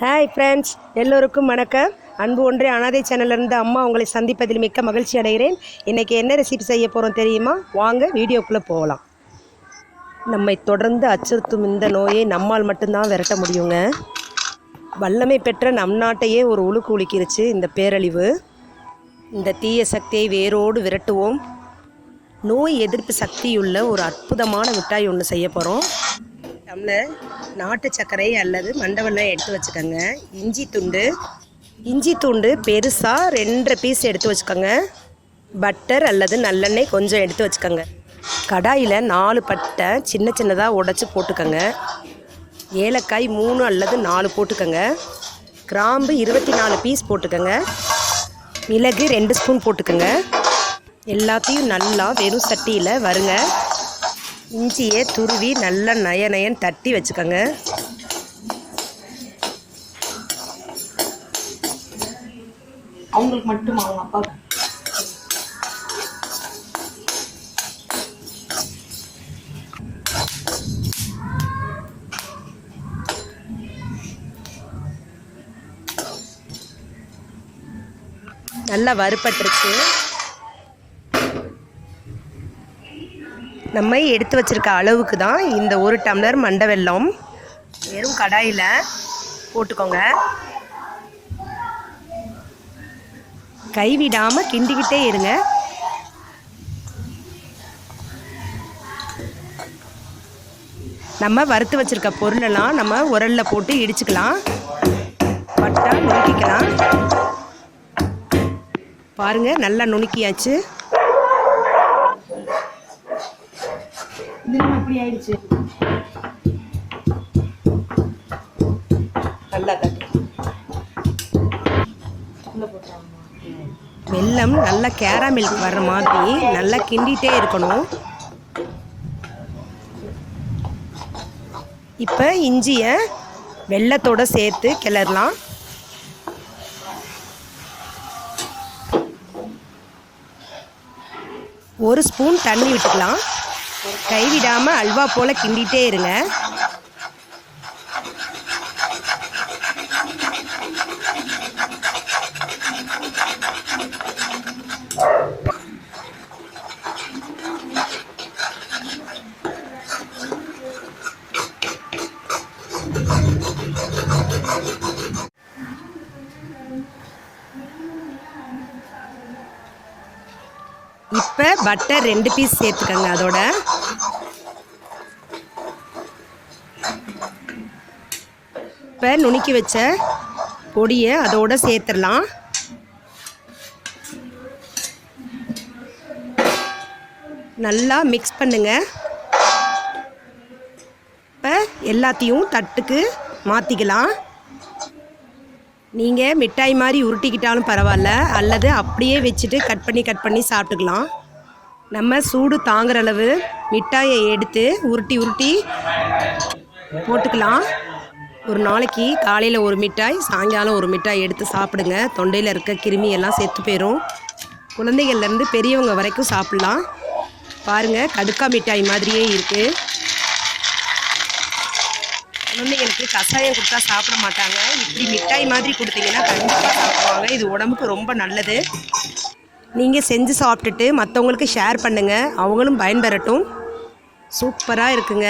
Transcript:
Hi friends எல்லோருக்கும் வணக்கம். அன்பு ஒன்றே அனாதை சேனல்லேருந்து அம்மா உங்களை சந்திப்பதில் மிக்க மகிழ்ச்சி அடைகிறேன். இன்றைக்கி என்ன ரெசிபி செய்ய போகிறோம் தெரியுமா? வாங்க வீடியோக்குள்ளே போகலாம். நம்மை தொடர்ந்து அச்சுறுத்தும் இந்த நோயை நம்மால் மட்டும்தான் விரட்ட முடியுங்க. வல்லமை பெற்ற நம் நாட்டையே ஒரு உழுக்கு உழுக்கிருச்சு இந்த பேரழிவு. இந்த தீய சக்தியை வேரோடு விரட்டுவோம். நோய் எதிர்ப்பு சக்தியுள்ள ஒரு அற்புதமான மிட்டாய் ஒன்று செய்ய போகிறோம் டம்ளர் நாட்டு சர்க்கரை அல்லது மண்டவெல்லாம் எடுத்து வச்சுக்கோங்க. இஞ்சி துண்டு. இஞ்சி துண்டு பெருசாக ரெண்டரை பீஸ் எடுத்து வச்சுக்கோங்க. பட்டர் அல்லது நல்லெண்ணெய் கொஞ்சம் எடுத்து வச்சுக்கோங்க. கடாயில் நாலு பட்டை சின்ன சின்னதாக உடச்சி போட்டுக்கோங்க. ஏலக்காய் மூணு அல்லது நாலு போட்டுக்கோங்க. கிராம்பு இருபத்தி நாலு பீஸ் போட்டுக்கோங்க. மிளகு ரெண்டு ஸ்பூன் போட்டுக்கோங்க. எல்லாத்தையும் நல்லா வெறும் சட்டியில் வருங்க. இஞ்சியை துருவி நல்லா நய நயன் தட்டி வச்சுக்கோங்க. அவங்களுக்கு மட்டும்? அவங்க அப்பா. நல்லா வறுபட்டுருச்சு. நம்ம எடுத்து வச்சிருக்க அளவுக்கு தான் இந்த ஒரு டம்ளர் மண்டை வெல்லம். வெறும் கடாயில் போட்டுக்கோங்க. கைவிடாமல் கிண்டிக்கிட்டே இருங்க. நம்ம வறுத்து வச்சிருக்க பொருளெல்லாம் நம்ம உரலில் போட்டு இடிச்சுக்கலாம். பட்டா நுணுக்கிக்கலாம். பாருங்க நல்லா நுணுக்கியாச்சு. இது என்ன இப்படி ஆயிடுச்சு. நல்லா தட்டு. வெல்லம் நல்லா கேராமில் வர்ற மாதிரி நல்லா கிண்டிகிட்டே இருக்கணும். இப்போ இஞ்சியை வெள்ளத்தோட சேர்த்து கிளறலாம். ஒரு ஸ்பூன் தண்ணி விட்டுக்கலாம். கைவிடாமல் அல்வா போல் கிண்டிகிட்டே இருங்க. இப்போ பட்டர் ரெண்டு பீஸ் சேர்த்துக்கோங்க அதோட. இப்போ நுணுக்கி வச்ச பொடியை அதோட சேர்த்துடலாம். நல்லா மிக்ஸ் பண்ணுங்க. இப்போ எல்லாத்தையும் தட்டுக்கு மாற்றிக்கலாம் நீங்கள் மிட்டாய் மாதிரி உருட்டிக்கிட்டாலும் பரவாயில்ல. அல்லது அப்படியே வச்சுட்டு கட் பண்ணி கட் பண்ணி சாப்பிட்டுக்கலாம். நம்ம சூடு தாங்குற அளவு மிட்டாயை எடுத்து உருட்டி உருட்டி போட்டுக்கலாம். ஒரு நாளைக்கு காலையில் ஒரு மிட்டாய் சாயங்காலம் ஒரு மிட்டாய் எடுத்து சாப்பிடுங்க. தொண்டையில் இருக்க கிருமி எல்லாம் செத்து போயிடும் குழந்தைகள்லேருந்து பெரியவங்க வரைக்கும் சாப்பிட்லாம். பாருங்கள் கடுக்கா மிட்டாய் மாதிரியே இருக்குது குழந்தைகளுக்கு கஷாயம் கொடுத்தா சாப்பிட மாட்டாங்க. இப்படி மிட்டாய் மாதிரி கொடுத்தீங்கன்னா கண்டிப்பாக சாப்பிடுவாங்க. இது உடம்புக்கு ரொம்ப நல்லது. நீங்கள் செஞ்சு சாப்பிட்டுட்டு மற்றவங்களுக்கு ஷேர் பண்ணுங்கள் அவங்களும் பயன்பெறட்டும். சூப்பராக இருக்குங்க.